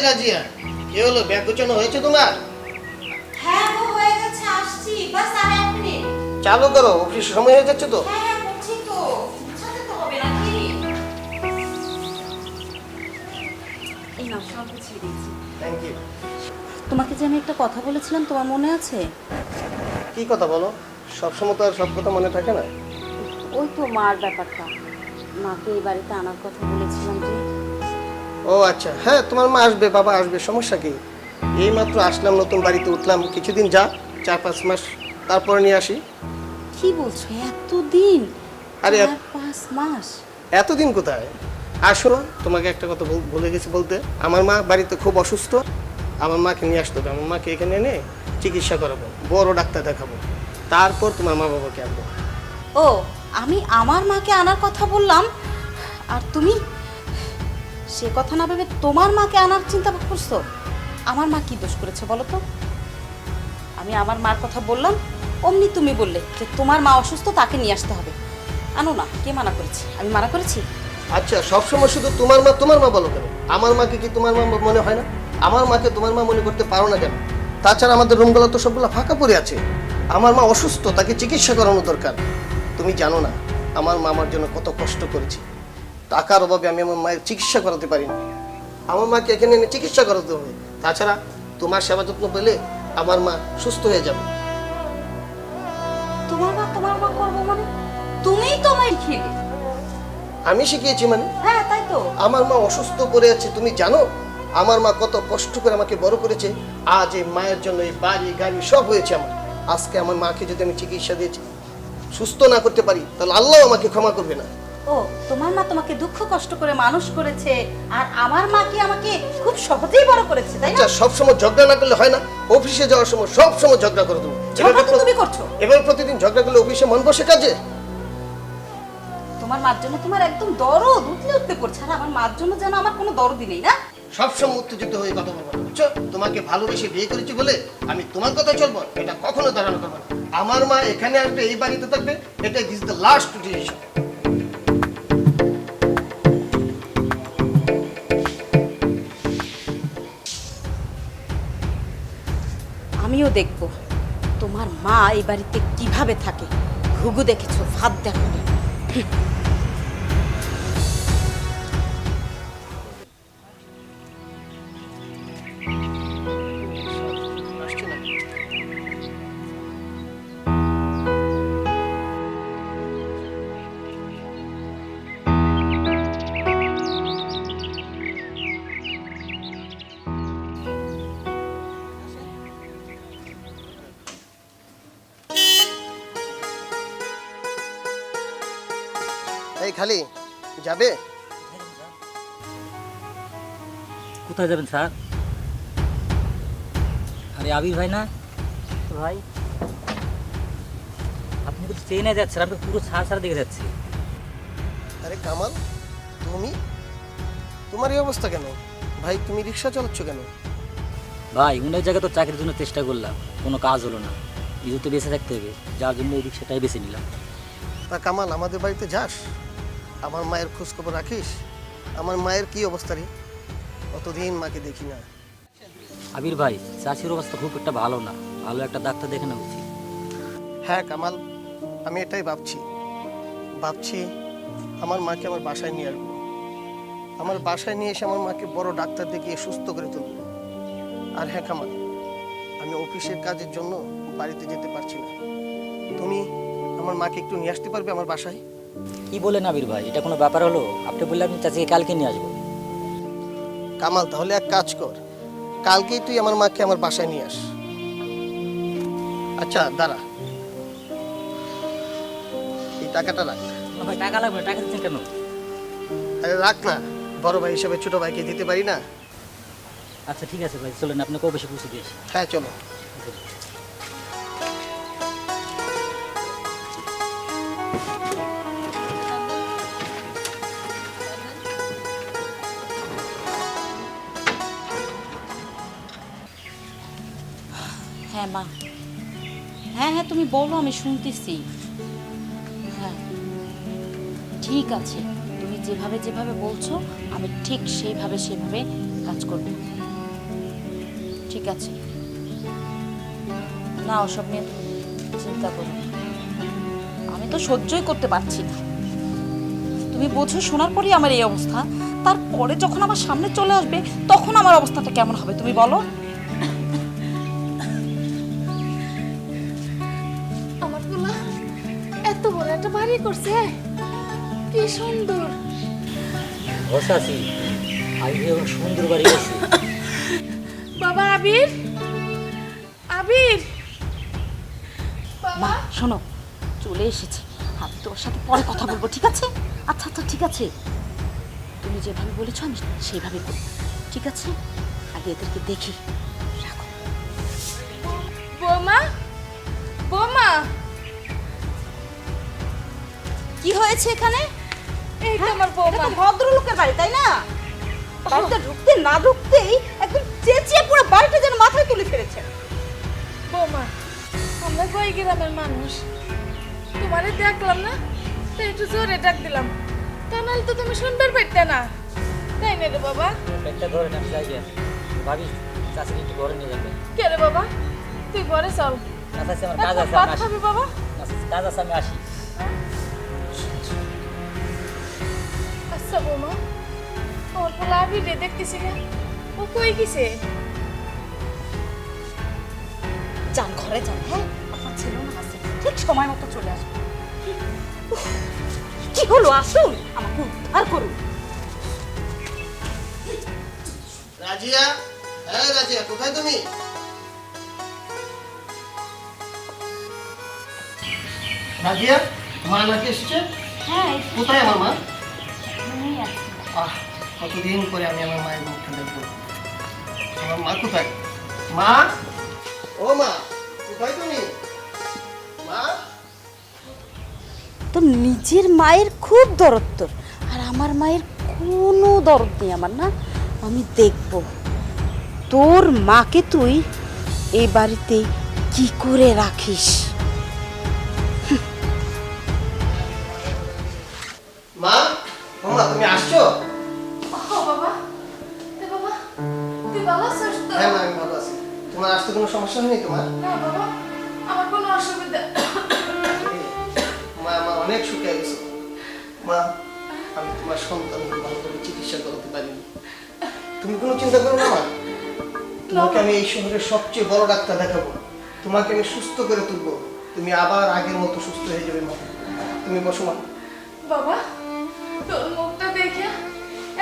এই রাজিয়া কি হলো ব্যাগ গোছানো হয়েছে তোমার? হ্যাঁ গো হয়ে গেছে আসছি। বাস আর এক মিনিট। চালু করো অফিস সময় হয়ে যাচ্ছে তো। হ্যাঁ হ্যাঁ করছি তো। বুঝাতে তো হবে নাকি এই নাও সব গুছিয়ে দিয়েছি। থ্যাংক ইউ তোমাকে যে আমি একটা কথা বলেছিলাম তোমার মনে আছে? কি কথা বলো? সবসময় তো আর সব কথা মনে থাকে না। ওই তো মার ব্যাপারটা। মাকে এই বাড়িতে আনার কথা বলেছিলাম যে ও আচ্ছা হ্যাঁ তোমার মা আসবে বাবা আসবে সমস্যা কি? এই মাত্র আসলাম নতুন বাড়িতে উঠলাম কিছুদিন যা চার পাঁচ মাস তারপরে নিয়ে আসি। কি বলছো এতদিন? আরে চার এত- পাঁচ মাস? এতদিন কোথায়? আসো তোমাকে একটা কথা ভুলে গেছি বলতে আমার মা বাড়িতে খুব অসুস্থ আমার মাকে নিয়ে আসতে হবে আমার মাকে এখানে এনে চিকিৎসা করাবো বড় ডাক্তার দেখাবো তারপর তোমার মা বাবাকে আনব। ও আমি আমার মাকে আনার কথা বললাম আর তুমি? সে কথা না ভেবে তোমার মাকে আনার চিন্তা করছ? আমার মা কি দোষ করেছে বলো তো? আমি আমার মার কথা বললাম, অমনি তুমি বললে যে তোমার মা অসুস্থ, তাকে নিয়ে আসতে হবে। আনো না, কে মানা করেছে? আমি মানা করেছি? আচ্ছা সবসময় শুধু তোমার মা তোমার মা বলো কেন? আমার মাকে কি তোমার মা মনে হয় না? আমার মাকে তোমার মা মনে করতে পারো না কেন? তাছাড়া আমাদের রুমগুলো তো সবগুলো ফাঁকা পড়ে আছে। আমার মা অসুস্থ, তাকে চিকিৎসা করানো দরকার। তুমি জানো না, আমার মা আমার জন্য কত কষ্ট করেছে। টাকার অভাবে আমি আমার মায়ের চিকিৎসা করাতে পারি না আমার মাকে এখানে এনে চিকিৎসা করাতে হবে। তাছাড়া তোমার সেবা যত্ন পেলে আমার মা সুস্থ হয়ে যাবে। তোমার মা তোমার মা করব মানে? তুমিই খেলে আমি শিখিয়েছি মানে? হ্যাঁ তাই তো। আমার মা অসুস্থ পড়ে আছে তুমি জানো? আমার মা কত কষ্ট করে আমাকে বড় করেছে। আজ এই মায়ের জন্য এই বাড়ি গাড়ি সব হয়েছে আমার। আজকে আমার মাকে যদি আমি চিকিৎসা দিয়েছি সুস্থ না করতে পারি তাহলে আল্লাহ আমাকে ক্ষমা করবে না। ও তোমার মা তোমাকে দুঃখ কষ্ট করে মানুষ করেছে আর আমার মা কি আমাকে খুব সহজেই বড় করেছে তাই না? আচ্ছা সবসময় ঝগড়া না করলে হয় না? অফিসে যাওয়ার সময় সব সময় ঝগড়া করো তুমি। ঝগড়া তো তুমি করছ। এবার প্রতিদিন ঝগড়া করলে অফিসে মন বসে কাজে? তোমার মার জন্য তোমার একদম দরদ উঠলে উঠতে করছে। আর আমার মার জন্য যেন আমার কোনো দরদই নেই না? সবসময় উত্তেজিত হয়ে কথা বলব। বুঝছ তোমাকে ভালোবেসে বিয়ে করেছি বলে আমি তোমার কথা চলবো এটা কখনো ধারণা করব না। আমার মা এখানে আসবে এই বাড়িতে থাকবে এটা দিস দ্য লাস্ট ডিসিশন দেখব। তোমার মা এই বাড়িতে কীভাবে থাকে? ঘুঘু দেখেছ ভাত দেখো এই খালি যাবে? কোথায় যাবেন স্যার? আরে আবির ভাই না? ভাই। আপনি তো ট্রেনে যাচ্ছেন আমি পুরো ছাড় ছাড়া দেখে যাচ্ছি। আরে কামাল তুমি? তোমার এই অবস্থা কেন? ভাই তুমি রিক্সা চালাচ্ছ কেন? ভাই অনেক জায়গায় তো চাকরির জন্য চেষ্টা করলাম কোনো কাজ হলো না। নিজে তো বেঁচে থাকতে হবে যার জন্য এই রিক্সাটাই বেছে নিলাম। তা কামাল আমাদের বাড়িতে যাস? আমার মায়ের খোঁজখবর রাখিস? আমার মায়ের কি অবস্থা রে? কতদিন মাকে দেখি না। আবির ভাই চাষির অবস্থা খুব একটা ভালো না। ভালো একটা ডাক্তার দেখে নেওয়া উচিত। হ্যাঁ কামাল আমি এটাই ভাবছি। ভাবছি আমার মাকে আমার বাসায় নিয়ে আসব। আমার বাসায় নিয়ে এসে আমার মাকে বড় ডাক্তার দেখিয়ে সুস্থ করে তুলব। আর হ্যাঁ কামাল আমি অফিসের কাজের জন্য বাড়িতে যেতে পারছি না। তুমি আমার মাকে একটু নিয়ে আসতে পারবে আমার বাসায়? কি বলেন আবির ভাই? এটা কোনো ব্যাপার হলো? আপনি বললে আমি চাচিকে কালকে নিয়ে আসব। কামাল তাহলে এক কাজ কর। কালকেই তুই আমার মাকে আমার বাসায় নিয়ে আস। আচ্ছা দাঁড়া। এই টাকাটা রাখ। না ভাই টাকা লাগবে না, টাকা দিচ্ছেন কেন? আরে রাখ না। বড় ভাই হিসেবে ছোট ভাইকে দিতে পারি না? আচ্ছা ঠিক আছে ভাই চলেন আপনাকে অবশ্যই পৌঁছে দিয়েছি হ্যাঁ চলো। হ্যাঁ মা। হ্যাঁ হ্যাঁ তুমি বলো, আমি শুনতেছি। হ্যাঁ। ঠিক আছে। তুমি যেভাবে যেভাবে বলছো, আমি ঠিক সেইভাবে, সেভাবে কাজ করবে। ঠিক আছে। না, ওসব নিয়ে চিন্তা করো আমি তো সহ্যই করতে পারছি না। তুমি বোঝো, শোনার পরই আমার এই অবস্থা। তারপরে যখন আমার সামনে চলে আসবে, তখন আমার অবস্থাটা কেমন হবে, তুমি বলো? বড় করছে? কি সুন্দর। বসে আছি। আমি সুন্দর বাড়ি গেছি বাবা আবির? আবির? মা বাবা শোনো চলে এসেছি। আমি তোর সাথে পরে কথা বলব ঠিক আছে? আচ্ছা আচ্ছা ঠিক আছে। তুমি যেভাবে বলেছ আমি সেইভাবে করব ঠিক আছে? আগে এদেরকে দেখি। রাখো। বৌমা? বৌমা? কি হয়েছে এখানে? এই তো আমার বৌমা। ভদ্রলোকের বাড়ি তাই না? বাড়িতে ঢুকতে না ঢুকতেই একদম চেঁচিয়ে পুরো বাড়িটা যেন মাথায় তুলে ফেলেছে। বৌমা আমরা কই গ্রামের মানুষ? তোমারে দেখলাম না তো একটু জোরে ডাক দিলাম। তা নাহলে তো তুমি শুনবার পাইতে না। তাই না রে বাবা? একটা ঘরে আমি যাই ভাবি চাষি একটু ঘরে নিয়ে যাবে। কে রে বাবা? তুই ঘরে চল। চাষি আমার কাজ আছে আমি আসি। বাবা। কাজ আছে আমি আসি। আচ্ছা বৌমা আমার পোলা রে দেখতেছি না। ও কই গেছে? যান ঘরে যান হ্যাঁ? আপনার ছেলে না আসে ঠিক সময় মতো চলে আসবে। কি? হলো? আসুন। আমাকে উদ্ধার করুন। রাজিয়া? হ্যাঁ রাজিয়া কোথায় তুমি? রাজিয়া মা নাকি এসছে? হ্যাঁ কোথায় আমার মা? আছে আহ, কতদিন পরে আমি আমার মায়ের মুখটা দেখব? আমার মা কোথায়? মা? ও মা, কোথায় তুমি? তো নিজের মায়ের খুব দরদ তোর, আর আমার মায়ের কোনো দরদ নেই আমার, না? আমি দেখব। তোর মাকে তুই এই বাড়িতে কি করে রাখিস? সমস্যা হয়নি তোমার? না বাবা আমার কোনো অসুবিধা। মা আমার অনেক সুখে গেছে মা আমি তোমার সন্তান ভালো করে চিকিৎসা করতে পারিনি। তুমি কোনো চিন্তা করো না মা। তোমাকে আমি এই শহরের সবচেয়ে বড় ডাক্তার দেখাবো। তোমাকে আমি সুস্থ করে তুলবো। তুমি আবার আগের মতো সুস্থ হয়ে যাবে মা। তুমি বসো মা। বাবা তোর মুখটা দেখে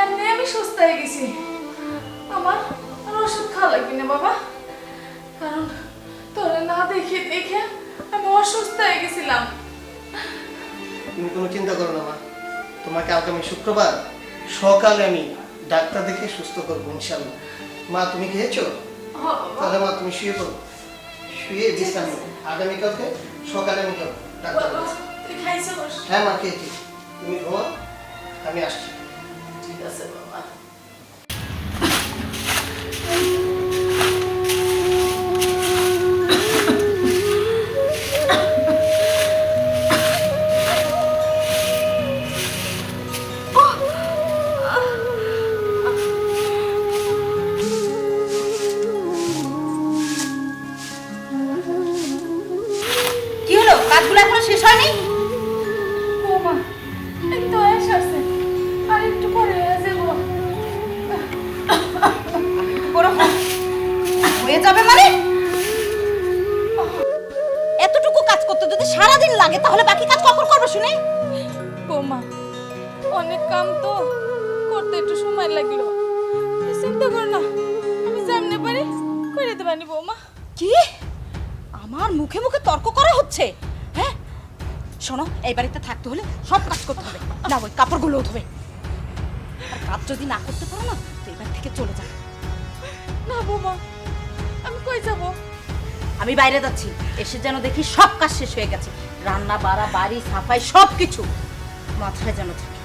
এমনি আমি সুস্থ হয়ে গেছি। আমার আর ওষুধ খাওয়া লাগবে না বাবা। কারণ তোরে না দেখে দেখে আমি অসুস্থ হয়ে গেছিলাম। তুমি কোনো চিন্তা করো না মা। তোমাকে আগামী শুক্রবার সকালে আমি ডাক্তার দেখে সুস্থ করব ইনশাল্লাহ মা তুমি খেয়েছো? তাহলে মা তুমি শুয়ে পড়ো। শুয়ে বিশ্রাম নাও। আগামীকালকে সকালে আমি যাব ডাক্তার হ্যাঁ মা খেয়েছি। তুমি ঘুমা আমি আসছি। ঠিক আছে বাবা। যাবে মানে? এতটুকু কাজ করতে যদি সারাদিন লাগে তাহলে বাকি কাজ কখন করবে শুনে? বৌমা অনেক কাম তো করতে একটু সময় লাগল। চিন্তা কর না আমি যেমনি পারি করে দেবানি বৌমা। কি? আমার মুখে মুখে তর্ক করা হচ্ছে? হ্যাঁ? শোনো এই বাড়িতে থাকতে হলে সব কাজ করতে হবে। না ওই কাপড়গুলো ধোবে। আর কাজ যদি না করতে পারো না তো এই বাড়ি থেকে চলে যাবে না বৌমা আমি যাব? আমি বাইরে যাচ্ছি। এসে যেন দেখি সব কাজ শেষ হয়ে গেছে। রান্না বাড়া বাড়ি সাফাই সব কিছু মাথায় যেন থাকে।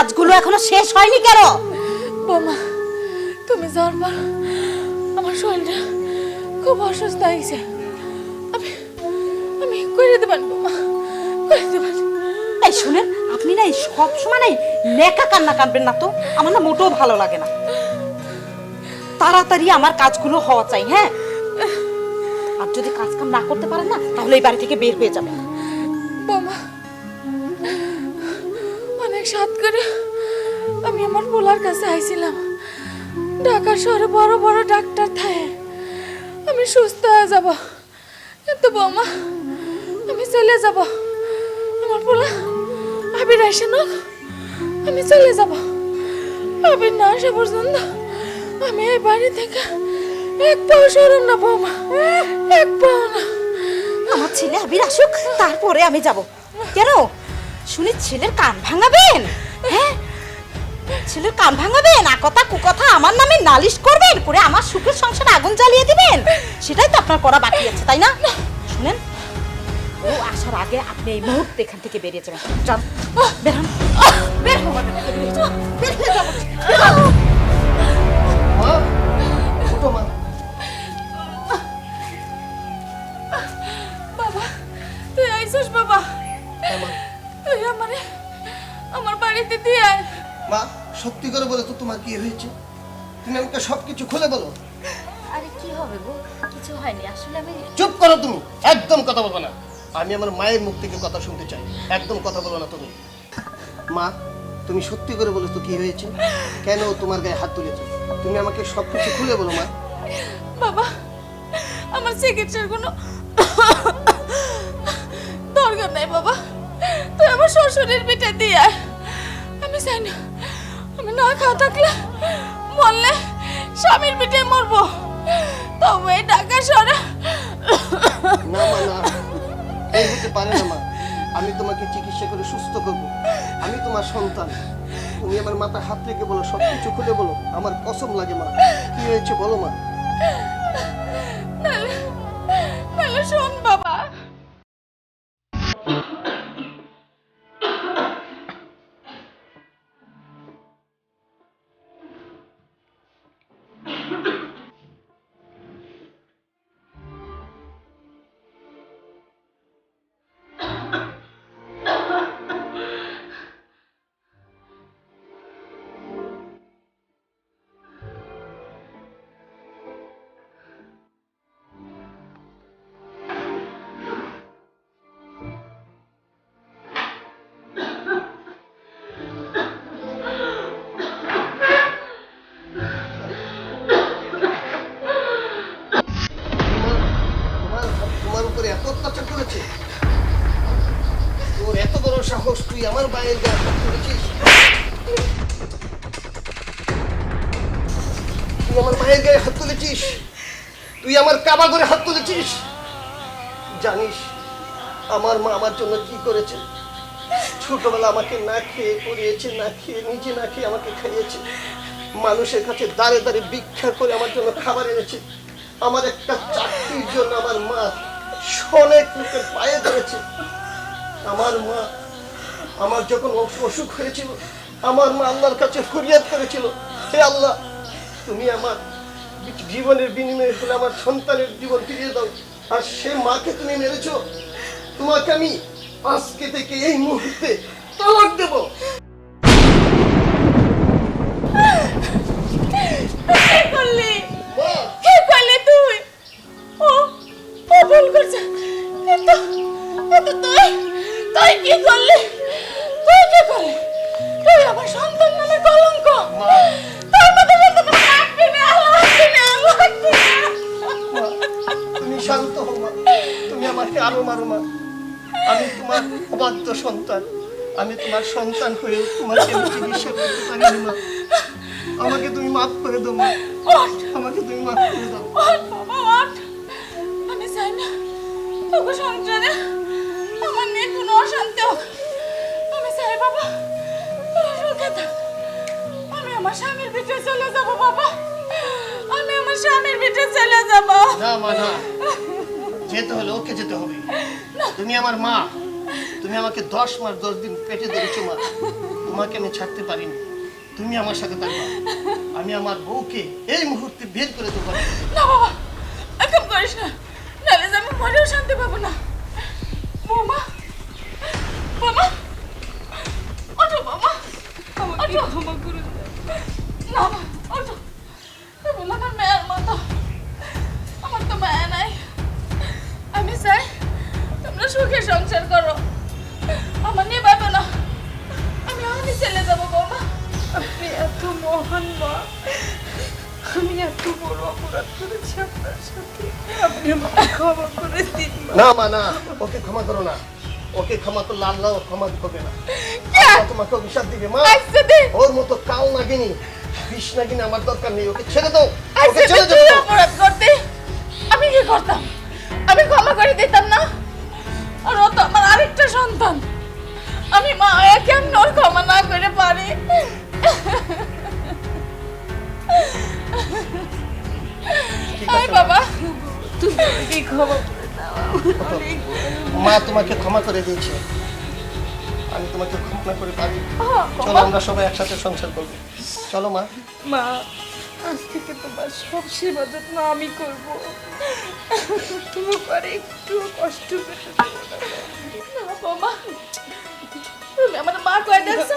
কাজগুলো এখনও শেষ হয়নি কেন? বোমা তুমি যাওয়ার পর আমার শরীরটা খুব অসুস্থ হয়েছে। আমি আমি করে দেবেন বোমা করে দেবেন এই শুনেন আপনি না এই সব সময় নাই নেকা কান্না কানবেন না তো। আমার না মোটেও ভালো লাগে না। তাড়াতাড়ি আমার কাজগুলো হওয়া চাই হ্যাঁ? আর যদি কাজ কাম না করতে পারেন না তাহলে এই বাড়ি থেকে বের হয়ে যাবেন। বোমা অনেক সাত করে আমি আমার পোলার কাছে আইছিলাম। ঢাকা শহরে বড় বড় ডাক্তার থাকে। আমি সুস্থ হয়ে যাব। কিন্তু বোমা, আমি চলে যাব। আমার পোলা আবির আসে না। আমি চলে যাব। আবির না আসা পর্যন্ত আমি এই বাড়ি থেকে এক পাও সরম না বৌমা। এক পাও না। আমার ছেলে আবির আসুক, তারপরে আমি যাব। কেন? শুনি ছেলের কান ভাঙাবেন হ্যাঁ ছেলের কান ভাঙাবেন আ কথা কুকথা আমার নামে নালিশ করবেন করে আমার সুখের সংসারে আগুন জ্বালিয়ে দিবেন সেটাই তো আপনার করা বাকি আছে তাই না শুনেন ও আসার আগে আপনি এই মুহূর্তে এখান থেকে বেরিয়ে যাবেন যান বের হন বের হন বের হয়ে যাব বাড়িতে দিয়ে আয় মা সত্যি করে বলো তো তোমার কি হয়েছে? তুমি আমাকে সব কিছু খুলে বলো। আরে কি হবে গো? কিছু হয়নি আসলে আমি চুপ করো তুমি একদম কথা বলব না। আমি আমার মায়ের মুখ থেকে কথা শুনতে চাই একদম কথা বলো না তুমি। মা তুমি সত্যি করে বলো তো কি হয়েছে? কেন তোমার গায়ে হাত তুলেছে? তুমি আমাকে সব কিছু খুলে বলো মা। বাবা আমার চিকিৎসার কোনো দরকার নাই বাবা। তুই আমার শ্বশুরের পিঠে দিয়ে আয়। আমি চাই না আমি না খাওয়া থাকলে মরলে স্বামীর পিঠে মরবো। তবে এই শহরে না মা না। এই হতে পারে না মা। আমি তোমাকে চিকিৎসা করে সুস্থ করব। আমি তোমার সন্তান। তুমি আমার মাথা হাত রেখে বলো সব কিছু খুলে বলো। আমার কসম লাগে মা। কি হয়েছে বলো মা? শোন বাবা। সাহস তুই আমার হাত তুলেছিস তুই আমার মায়ের গায়ে হাত তুলেছিস? তুই আমার কাবা করে হাত তুলেছিস? জানিস, আমার মা আমার জন্য কি করেছে? ছোটবেলা আমাকে না খেয়ে পড়িয়েছে, না খেয়ে নিজে না খেয়ে আমাকে খাইয়েছে। মানুষের কাছে দাঁড়ে দাঁড়ে ভিক্ষা করে আমার জন্য খাবার এনেছে। আমার একটা চাকরির জন্য আমার মা অনেক লোকের পায়ে ধরেছে। আমার মা আমার যখন অস- অসুখ হয়েছিল, আমার মা আল্লাহর কাছে ফরিয়াদ করেছিল, হে আল্লাহ, তুমি আমার জীবনের বিনিময়ে হলে আমার সন্তানের জীবন ফিরিয়ে দাও। আর সে মাকে তুমি মেরেছ, তোমাকে আমি আজকে থেকে এই মুহূর্তে তালাক দেবো। সন্তান। আমি তোমার সন্তান হয়ে তোমাকে আমি চিকিৎসা করতে পারিনি মা। আমাকে তুমি মাফ করে দাও মা। আমাকে তুমি মাফ করে দাও। ওঠ বাবা ওঠ আমি চাই না তোকে সংসারে আমার কোনো অশান্তি হোক। আমি চাই বাবা সুখে থাক। আমি আমার স্বামীর পিঠে চলে যাব বাবা। আমি আমার স্বামীর পিঠে চলে যাব। না মা না। যেতে হলে ওকে যেতে হবে। তুমি আমার মা। তুমি আমাকে দশ মাস দশ দিন পেটে ধরেছো মা তোমাকে আমি ছাড়তে পারিনি। তুমি আমার সাথে থাকবা। আমি আমার বউকে এই মুহূর্তে বের করে দেবো। না বাবা এরকম করিস না। নাহলে আমি মরেও শান্তি পাবো না। বৌমা বাবা ওঠো বাবা আমাকে ক্ষমা করে। না মা, ওঠো তুমি বললে আমার মেয়ের মতো আমার তো মায়া নাই আমি চাই তোমরা সুখে সংসার করো। আমার নিয়ে পাবে না। আমি আমি চলে যাব বৌমা। আপনি এত মহান মা। আমি এত বড় অপরাধ করেছি আপনার সাথে। আপনি আমাকে ক্ষমা করে দিন না মা না। ওকে ক্ষমা করো না। ওকে ক্ষমা করলে আল্লাহ ক্ষমা করবে না। তোমাকে অভিশাপ দিবে মা। দে। ওর মতো কাল নাগিনি বিষ নাগিনি আমার দরকার নেই। ওকে ছেড়ে দাও। ওকে ছেড়ে দাও। অপরাধ করতে। আমি কি করতাম? আমি ক্ষমা করে দিতাম না? সন্তান। আমি মা কেমন ওর ক্ষমা না করে পারি। আয় বাবা। তুমি ক্ষমা। মা তোমাকে ক্ষমা করে দিয়েছে। আমি তোমাকে ক্ষমা করে পারি। চলো আমরা সবাই একসাথে সংসার করব। চলো মা। মা আজ থেকে তোমার সব সেবা যত্ন আমি করব। তোমার একটু কষ্ট পেতে না। বাবা তুমি আমার মা কয়ে দেখছ